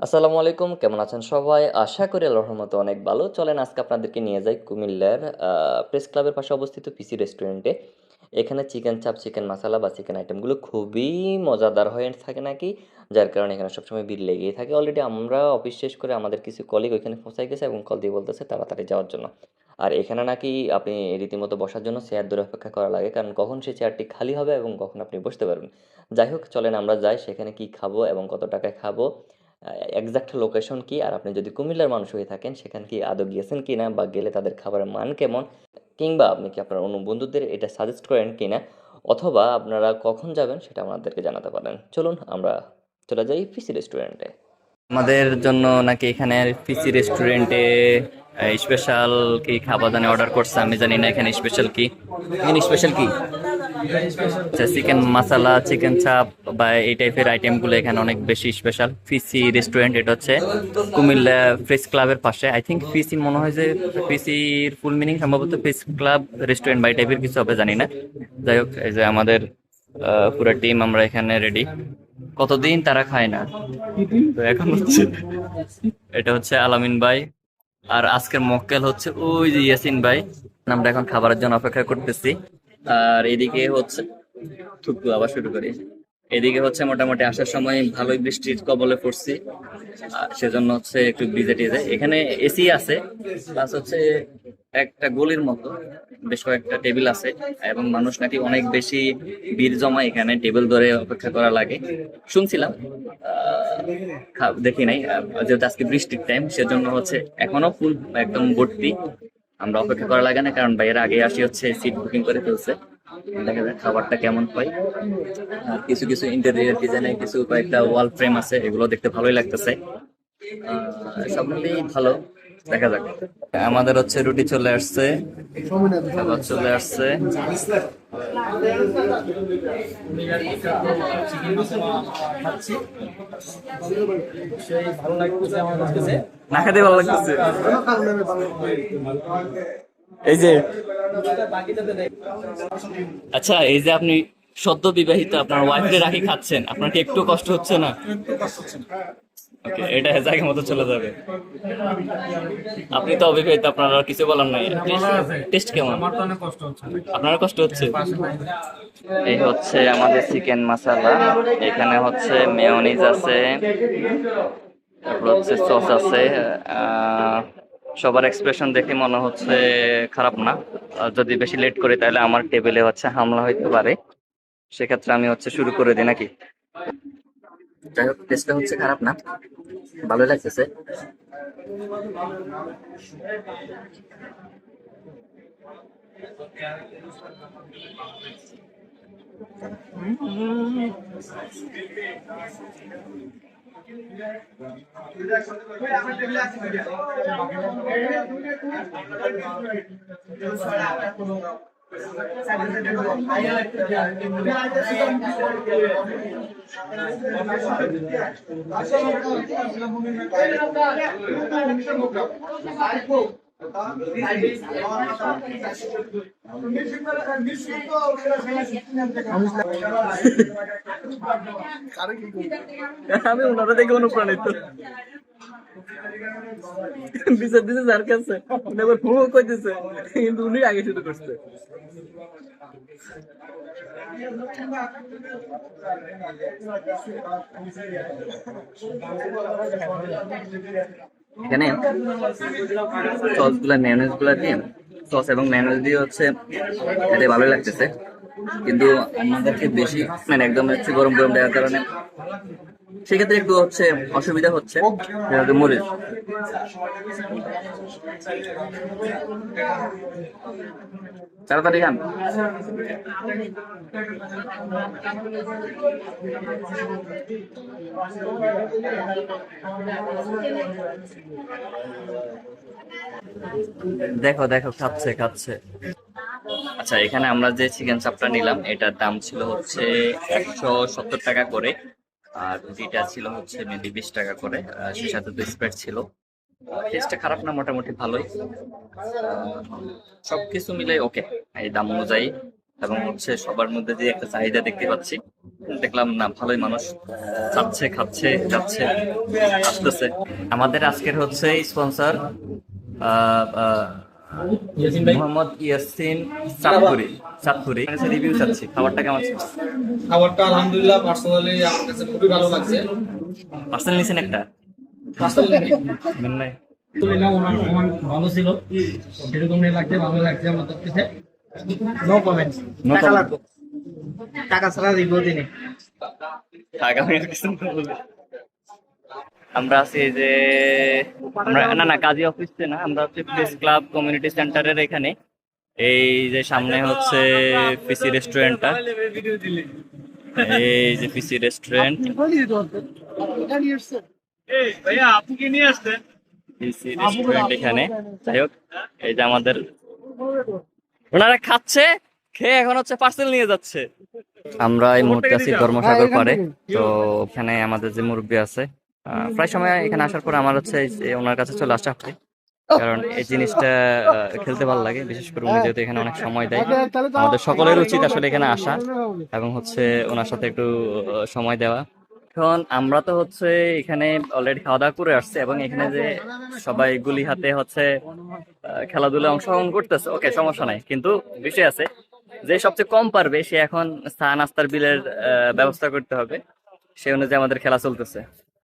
আসসালামু আলাইকুম, কেমন আছেন সবাই? আশা করি আল্লাহর রহমতে অনেক ভালো। চলেন, আজকে আপনাদেরকে নিয়ে যাই কুমিল্লার প্রেস ক্লাবের পাশে অবস্থিত পিসি রেস্টুরেন্টে এখানে চিকেন চাপ চিকেন মশলা বা চিকেন আইটেমগুলো খুবই মজাদার হয়ে থাকে নাকি? যার কারণে এখানে সবসময় ভিড় লেগেই থাকে। অলরেডি আমরা অফিস শেষ করে আমাদের কিছু কলিগ ওইখানে পৌঁছাই গেছে এবং কল দিয়ে বলতেছে তাড়াতাড়ি যাওয়ার জন্য। আর এখানে নাকি আপনি রীতিমতো বসার জন্য চেয়ার ধরে অপেক্ষা করা লাগে, কারণ কখন সেই চেয়ারটি খালি হবে এবং কখন আপনি বসতে পারবেন। যাই হোক, চলেন আমরা যাই সেখানে কি খাব এবং কত টাকায় খাব। এক্সাক্ট লোকেশন কি? আর আপনি যদি কুমিল্লার মানুষ হয়ে থাকেন, সেখানে কি আদৌ গিয়েছেন কি না বা গেলে তাদের খাবারের মান কেমন? কিংবা আপনি কি আপনার অন্য বন্ধুদের এটা সাজেস্ট করেন কি না অথবা আপনারা কখন যাবেন সেটা আমাদেরকে জানাতে পারেন। চলুন, আমরা চলে যাই পিসি রেস্টুরেন্টে আমাদের জন্য নাকি এখানে পিসি রেস্টুরেন্টে স্পেশাল কি খাবার দানে অর্ডার করছে আমি জানি না এখানে স্পেশাল কি? এখানে স্পেশাল কি? চিকেন মশলা চিকেন চাপ বা এই টাইপের আইটেমগুলো এখানে অনেক বেশি স্পেশাল পিসি রেস্টুরেন্ট এটা হচ্ছে কুমিল্লা প্রেস ক্লাবের পাশে। আই থিঙ্ক পিসি মনে হয় যে পিসির ফুল মিনিং সম্ভবত প্রেস ক্লাব রেস্টুরেন্ট বা এই টাইপের কিছু হবে জানি না। যাই হোক এই যে আমাদের পুরো টিম আমরা এখানে রেডি কতদিন তারা খায় না? তো এখন হচ্ছে এটা হচ্ছে আলামিন ভাই। আর আজকের মক্কেল হচ্ছে ওই যে ইয়াসিন ভাই, আমরা এখন খাবারের জন্য অপেক্ষা করতেছি। আর এদিকে হচ্ছে থুকু আবার শুরু করি। এদিকে হচ্ছে মোটামুটি আসার সময় ভালোই বৃষ্টির কবলে পড়ছি। সেজন্য হচ্ছে একটু ভিজে টিজে। এখানে এসি আছে প্লাস হচ্ছে একটা গলির মতো, বেশ কয়েকটা টেবিল আছে এবং মানুষ নাকি অনেক বেশি ভিড় জমা এখানে টেবিল ধরে অপেক্ষা করা লাগে। শুনছিলাম দেখি নাই যেহেতু আজকে বৃষ্টির টাইম সেজন্য হচ্ছে এখনও ফুল একদম ভর্তি। আমরা অপেক্ষা করা লাগে না, কারণ বাইরে আগে আসি হচ্ছে সিট বুকিং করে ফেলছে। দেখা যাক খাবারটা কেমন হয়। আর কিছু কিছু ইন্টেরিয়র ডিজাইনের কিছু কয়েকটা ওয়াল ফ্রেম আছে, এগুলো দেখতে ভালোই লাগতেছে। সব মিলিয়ে ভালো। দেখা যাক। আমাদের হচ্ছে রুটি চলে আসছে। চলে আসছে। ভালো এই যে আচ্ছা এই যে আপনি সদ্য বিবাহিত আপনার ওয়াইফকে রাখি খাচ্ছেন, আপনার কি একটু কষ্ট হচ্ছে না? ওকে এটা জায়গা মতো চলে যাবে। আপনি তো অবিবাহিত আপনার আর কিছু বলার নাই। টেস্ট কেমন? আমার তো অনেক কষ্ট হচ্ছে। আপনার কষ্ট হচ্ছে? এই হচ্ছে আমাদের চিকেন মশলা। এখানে হচ্ছে মেয়োনিজ আছে তারপর হচ্ছে সস আছে। আহ, সবার এক্সপ্রেশন দেখে মনে হচ্ছে খারাপ না। আর যদি বেশি লেট করি তাহলে আমার টেবিলে হচ্ছে হামলা হইতে পারে। সেক্ষেত্রে আমি হচ্ছে শুরু করে দিই নাকি? যাই হোক টেস্টটা হচ্ছে খারাপ না। ভালোই লাগতেছে। আমি ওনারা দেখে অনুপ্রাণিত। বিচার দিছে যার কাছে। কিন্তু উনি আগে শুরু করছে। এখানে সসগুলা ম্যানেজগুলা দিয়ে, সস এবং ম্যানেজ দিয়ে হচ্ছে এটা ভালোই লাগতেছে। কিন্তু আমাদেরকে বেশি মানে একদম হচ্ছে গরম গরম দেওয়ার কারণে সেক্ষেত্রে একটু হচ্ছে অসুবিধা হচ্ছে। মরিচ। তাড়াতাড়ি খান। দেখো দেখো খাচ্ছে খাচ্ছে। আচ্ছা এখানে আমরা যে চিকেন চাপটা নিলাম এটার দাম ছিল হচ্ছে একশো সত্তর টাকা করে। আর রুটিটা ছিল হচ্ছে মেবি বিশ টাকা করে সে সাথে তো স্প্রেড ছিল। টেস্টটা খারাপ না, মোটামুটি ভালোই। সবকিছু মিলে ওকে এই দাম অনুযায়ী। এবং হচ্ছে সবার মধ্যে যে একটা চাহিদা দেখতে পাচ্ছি, দেখলাম না, ভালোই মানুষ খাচ্ছে খাচ্ছে, যাচ্ছে, আসতেছে। আমাদের আজকের হচ্ছে স্পন্সর মোহাম্মদ ইয়াসিন চাঁদপুরি চাঁদপুরি। রিভিউ চাচ্ছি খাবারটা কেমন খাবারটা আলহামদুলিল্লাহ পার্সোনালি আমার কাছে খুবই ভালো লাগছে। পার্সেল নিছেন একটা? নাই? ভালো ছিল। সেরকম লাগছে ভালো লাগছে আমাদের কাছে। নো কমেন্টস No টাকা লাগবে। টাকা ছাড়া রিভিউ দিনে আগামী আর কিছু। আমরা আছি যে আমরা না না কাজী অফিসে না আমরা হচ্ছে প্রেস ক্লাব কমিউনিটি সেন্টারের এখানে। এই যে সামনে হচ্ছে পিসি রেস্টুরেন্টটা এই যে পিসি রেস্টুরেন্ট পিসি রেস্টুরেন্ট এখানে। যাই হোক এই যে আমাদের ওনারা খাচ্ছে খেয়ে এখন হচ্ছে পার্সেল নিয়ে যাচ্ছে। আমরা এই মুহূর্তে আছি ধর্মসাগর পাড়ে। তো এখানে আমাদের যে মুরব্বী আছে প্রায় সময় এখানে আসার পর আমার হচ্ছে ওনার কাছে চলে আসা হয় কারণ এই জিনিসটা খেলতে ভালো লাগে বিশেষ করে উনি যেহেতু এখানে অনেক সময় দেয়। আমাদের সকলের উচিত আসলে এখানে আসা এবং হচ্ছে ওনার সাথে একটু সময় দেওয়া। এখন আমরা তো হচ্ছে এখানে অলরেডি খাওয়া দাওয়া করে আসছে এবং এখানে যে সবাই গুলি হাতে হচ্ছে আহ, খেলাধুলা অংশগ্রহণ করতেছে ওকে সমস্যা নাই। কিন্তু বিষয় আছে যে সবচেয়ে কম পারবে সে এখন চা নাস্তার বিলের ব্যবস্থা করতে হবে। সে অনুযায়ী আমাদের খেলা চলতেছে।